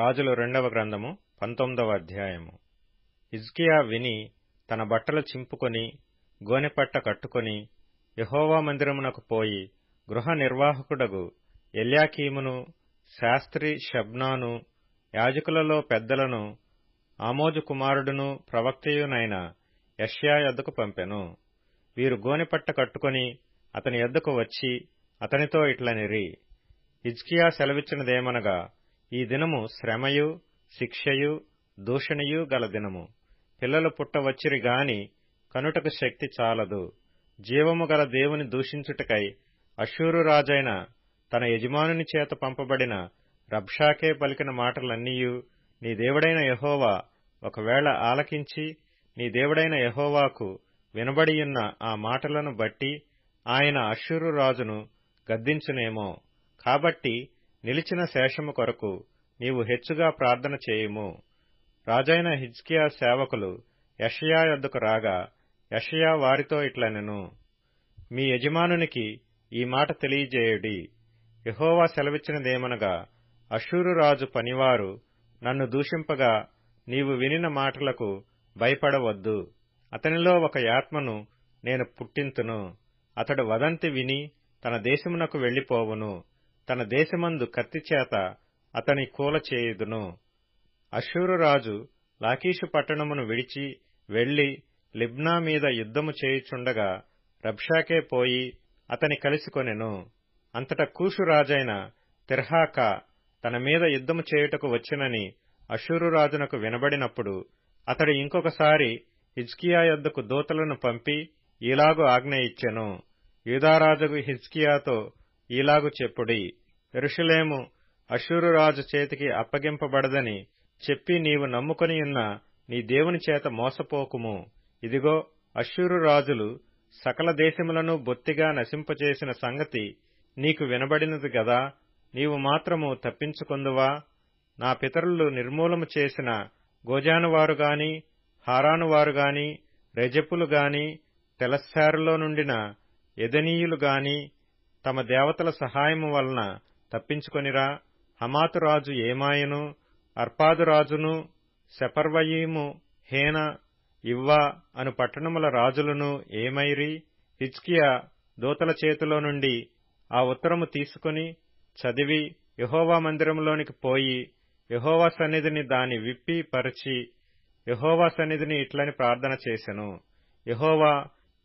రాజులు రెండవ గ్రంథము పంతొమ్మిదవ అధ్యాయము. ఇజ్కియా విని తన బట్టలు చింపుకొని గోనెపట్ట కట్టుకొని యహోవా మందిరమునకు పోయి గృహ నిర్వాహకుడగు ఎల్యాకీమును శాస్త్రి షబ్నాను యాజకులలో పెద్దలను ఆమోజు కుమారుడును ప్రవక్తయునైన యష్యా యొద్దకు పంపెను. వీరు గోనెపట్ట కట్టుకొని అతని యొద్దకు వచ్చి అతనితో ఇట్లనిరి ఇజ్కియా సెలవిచ్చినదేమనగా ఈ దినము శ్రమయు శిక్షయు దూషణయు గల దినము. పిల్లలు పుట్టవచ్చిరి గాని కనుటకు శక్తి చాలదు. జీవము గల దేవుని దూషించుటకై అశూరు రాజైన తన యజమానుని చేత పంపబడిన రబ్షాకే పలికిన మాటలన్నీయు నీ దేవుడైన యహోవా ఒకవేళ ఆలకించి నీ దేవుడైన యహోవాకు వినబడియున్న ఆ మాటలను బట్టి ఆయన అశూరు రాజును గద్దించునేమో. కాబట్టి నిలిచిన శేషము కొరకు నీవు హెచ్చుగా ప్రార్థన చేయుము. రాజైన హిజ్కియా సేవకులు యషయా యొద్దకు రాగా యషయా వారితో ఇట్లనెను. మీ యజమానునికి ఈ మాట తెలియజేయుడి. యహోవా సెలవిచ్చినదేమనగా అశూరు రాజు పనివారు నన్ను దూషింపగా నీవు వినిన మాటలకు భయపడవద్దు. అతనిలో ఒక యాత్మను నేను పుట్టింతును. అతడు వదంతి విని తన దేశమునకు వెళ్ళిపోవును తన దేశమందు కత్తిచేత అతని కూల చేయుదును అశూరు రాజు లాకీషు పట్టణమును విడిచి వెళ్ళి లిబ్నా మీద యుద్ధము చేయుచుండగా రబ్షాకే పోయి అతని కలిసికొనెను అంతట కూషు రాజైన తిర్హాక తన మీద యుద్ధము చేయుటకు వచ్చినని అశూరు రాజునకు వినబడినప్పుడు అతడు ఇంకొకసారి హిజ్కియా యొద్దకు దూతలను పంపి ఈలాగు ఆజ్ఞ ఇచ్చెను యూదారాజుకు హిజ్కియాతో ఇలాగు చెప్పుడి ఎరుషులేము అశూరు రాజు చేతికి అప్పగింపబడదని చెప్పి నీవు నమ్ముకొనియున్న నీ దేవుని చేత మోసపోకుము. ఇదిగో అశూరు రాజులు సకల దేశములను బొత్తిగా నశింపచేసిన సంగతి నీకు వినబడినది గదా నీవు మాత్రము తప్పించుకొందువా? నా పితరులు నిర్మూలము చేసిన గోజానువారు గాని హారానువారు గాని రెజపులు గాని తెలస్సారులో నుండిన ఎదనీయులు గాని తమ దేవతల సహాయము వలన తప్పించుకొనిరా. హమాతురాజు ఏమాయను అర్పాదు రాజును సెపర్వయీము హేన ఇవ్వా అను పట్టణముల రాజులను ఏమైరి. హిజ్కియా దూతల చేతిలో నుండి ఆ ఉత్తరము తీసుకుని చదివి యహోవా మందిరంలోనికి పోయి యహోవా సన్నిధిని దాని విప్పి పరిచి యహోవా సన్నిధిని ఇట్లని ప్రార్థన చేసెను. యహోవా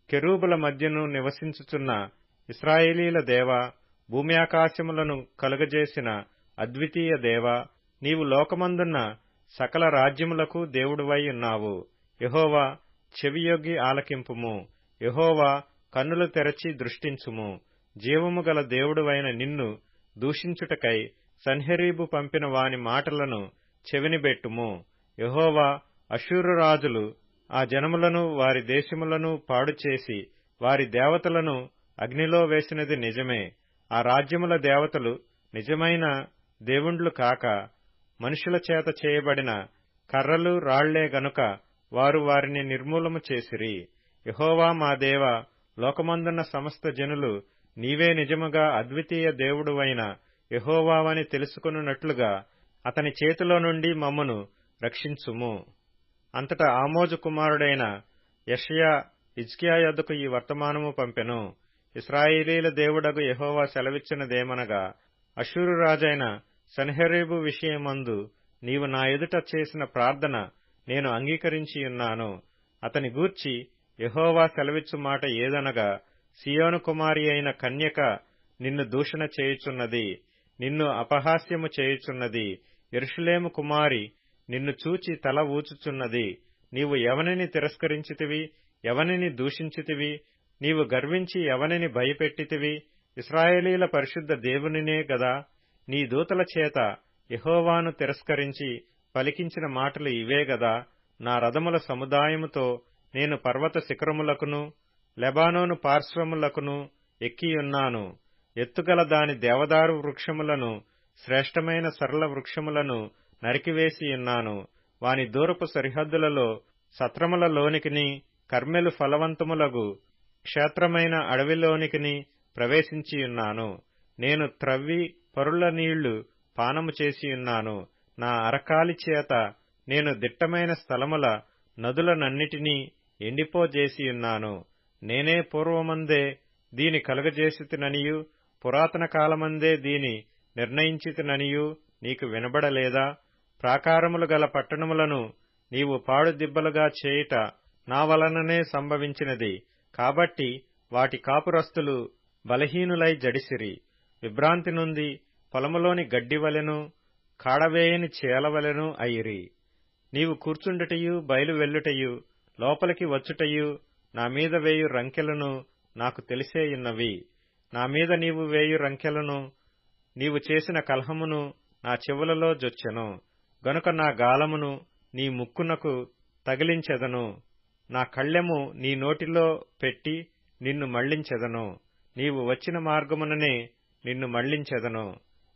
కెరూబుల మధ్యను నివసించుచున్న ఇస్రాయేలీల దేవ భూమి ఆకాశములను కలుగజేసిన అద్వితీయ దేవ నీవు లోకమందున్న సకల రాజ్యములకు దేవుడువై ఉన్నావు. యహోవా చెవియొగ్గి ఆలకింపుము. యహోవా కన్నులు తెరచి దృష్టించుము. జీవము గల దేవుడువైన నిన్ను దూషించుటకై సన్హెరీబు పంపిన వాని మాటలను చెవినిబెట్టుము యహోవా అశూరు రాజులు ఆ జనములను వారి దేశములను పాడుచేసి వారి దేవతలను అగ్నిలో వేసినది నిజమే. ఆ రాజ్యముల దేవతలు నిజమైన దేవుండ్లు కాక మనుషుల చేత చేయబడిన కర్రలు రాళ్ళే గనుక వారు వారిని నిర్మూలము చేసిరి. యహోవా మా దేవ లోకమందున్న సమస్త జనులు నీవే నిజముగా అద్వితీయ దేవుడువైన యహోవావని తెలుసుకున్నట్లుగా అతని చేతిలో నుండి మమ్మను రక్షించుము. అంతటా ఆమోజు కుమారుడైన యషయా ఇజ్కియా యొద్దకు ఈ వర్తమానము పంపెను. ఇస్రాయేలీల దేవుడగు యహోవా సెలవిచ్చినదేమనగా అశూరు రాజైన సన్హెరీబు విషయమందు నీవు నా ఎదుట చేసిన ప్రార్థన నేను అంగీకరించియున్నాను అతని గూర్చి యహోవా సెలవిచ్చు మాట ఏదనగా సియోను కుమారి అయిన కన్యక నిన్ను దూషణ చేయుచున్నది నిన్ను అపహాస్యము చేయుచున్నది ఎరుషులేము కుమారి నిన్ను చూచి తల ఊచుచున్నది నీవు ఎవనిని తిరస్కరించితివి ఎవనిని దూషించితివి నీవు గర్వించి ఎవనిని భయపెట్టితివి? ఇస్రాయేలీల పరిశుద్ధ దేవునినే గదా. నీ దూతల చేత యహోవాను తిరస్కరించి పలికించిన మాటలు ఇవే గదా. నా రథముల సముదాయముతో నేను పర్వత శిఖరములకును లెబానోను పార్శ్వములకును ఎక్కియున్నాను ఎత్తుగల దాని దేవదారు వృక్షములను శ్రేష్టమైన సరళ వృక్షములను నరికివేసియున్నాను వాని దూరపు సరిహద్దులలో సత్రములలోనికిని కర్మెలు ఫలవంతములగు క్షేత్రమైన అడవిలోనికిని ప్రవేశించియున్నాను నేను త్రవ్వి పరుల నీళ్ళు పానము చేసియున్నాను నా అరకాలి చేత నేను దిట్టమైన స్థలముల నదులనన్నిటినీ ఎండిపోజేసియున్నాను నేనే పూర్వమందే దీని కలుగజేసితిననియు పురాతన కాలమందే దీని నిర్ణయించితిననియు నీకు వినబడలేదా? ప్రాకారములు గల పట్టణములను నీవు పాడుదిబ్బలుగా చేయుట నా వలననే సంభవించినది. కాబట్టి వాటి కాపురస్తులు బలహీనులై జడిసిరి. విభ్రాంతి నుండి పొలములోని గడ్డివలెను కాడవేయని చేలవలెను అయిరి. నీవు కూర్చుండుటయు బయలు వెళ్ళుటయు లోపలికి వచ్చుటయు నా మీద వేయు రంకెలను నాకు తెలిసేయున్నవి నా మీద నీవు వేయు రంకెలను నీవు చేసిన కలహమును నా చెవులలో జొచ్చెను. గనుక నా గాలమును నీ ముక్కునకు తగిలించెదను. నా కళ్ళెము నీ నోటిలో పెట్టి నిన్ను మళ్ళించెదను. నీవు వచ్చిన మార్గముననే నిన్ను మళ్ళించెదను.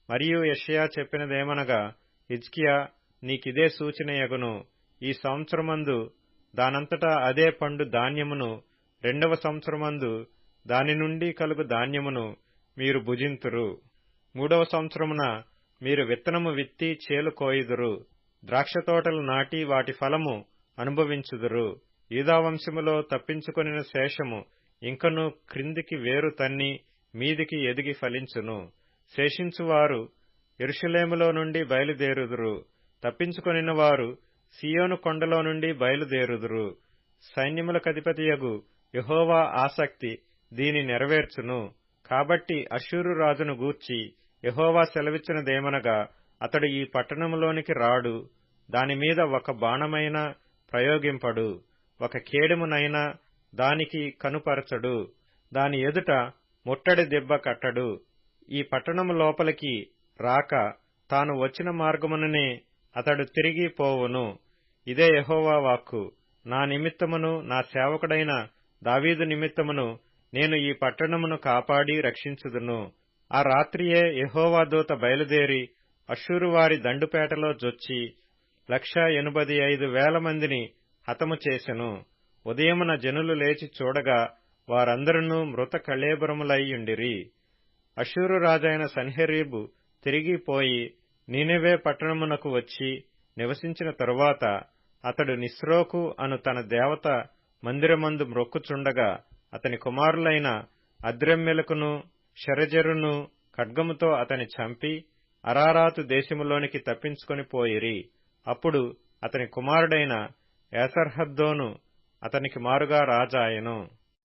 మరియు యషయా చెప్పినదేమనగా ఇజ్కియా నీకిదే సూచనయగును ఈ సంవత్సరమందు దానంతటా అదే పండు ధాన్యమును రెండవ సంవత్సరమందు దాని నుండి కలుగు ధాన్యమును మీరు భుజింతురు. మూడవ సంవత్సరమున మీరు విత్తనము విత్తి చేలు కోయుదురు. ద్రాక్ష తోటలు నాటి వాటి ఫలము అనుభవించుదురు. యూదావంశములో తప్పించుకొనిన శేషము ఇంకను క్రిందికి వేరు తన్ని మీదికి ఎదిగి ఫలించును. శేషించువారు ఎరుషలేములో నుండి బయలుదేరుదురు. తప్పించుకొనిన వారు సియోను కొండలో నుండి బయలుదేరుదురు. సైన్యములకధిపతియగు యహోవా ఆసక్తి దీని నెరవేర్చును. కాబట్టి అశూరు రాజును గూర్చి యహోవా సెలవిచ్చినదేమనగా అతడు ఈ పట్టణములోనికి రాడు. దానిమీద ఒక బాణమైన ప్రయోగింపడు. ఒక కేడెమునైనా దానికి కనుపరచడు. దాని ఎదుట ముట్టడి దెబ్బ కట్టడు. ఈ పట్టణము లోపలికి రాక తాను వచ్చిన మార్గముననే అతడు తిరిగి పోవును. ఇదే యహోవా వాక్కు. నా నిమిత్తమును నా సేవకుడైన దావీదు నిమిత్తమును నేను ఈ పట్టణమును కాపాడి రక్షించుదును. ఆ రాత్రియే యహోవా దూత బయలుదేరి అషూరు వారి దండుపేటలో జొచ్చి లక్ష ఎనభై ఐదు వేల మందిని హతము చేసెను. ఉదయమున జనులు లేచి చూడగా వారందరూ మృత కళేబరములయ్యుండిరి. అషూరు రాజైన సన్హెరీబు తిరిగిపోయి నీనెవే పట్టణమునకు వచ్చి నివసించిన తరువాత అతడు నిస్రోకు అను తన దేవత మందిరమందు మ్రొక్కుచుండగా అతని కుమారులైన అద్రెమ్మెలకును షరజరును ఖడ్గముతో అతని చంపి అరారాతు దేశములోనికి తప్పించుకొని పోయిరి. అప్పుడు అతని కుమారుడైన ఏసర్హద్దోను అతనికి మారుగా రాజాయను.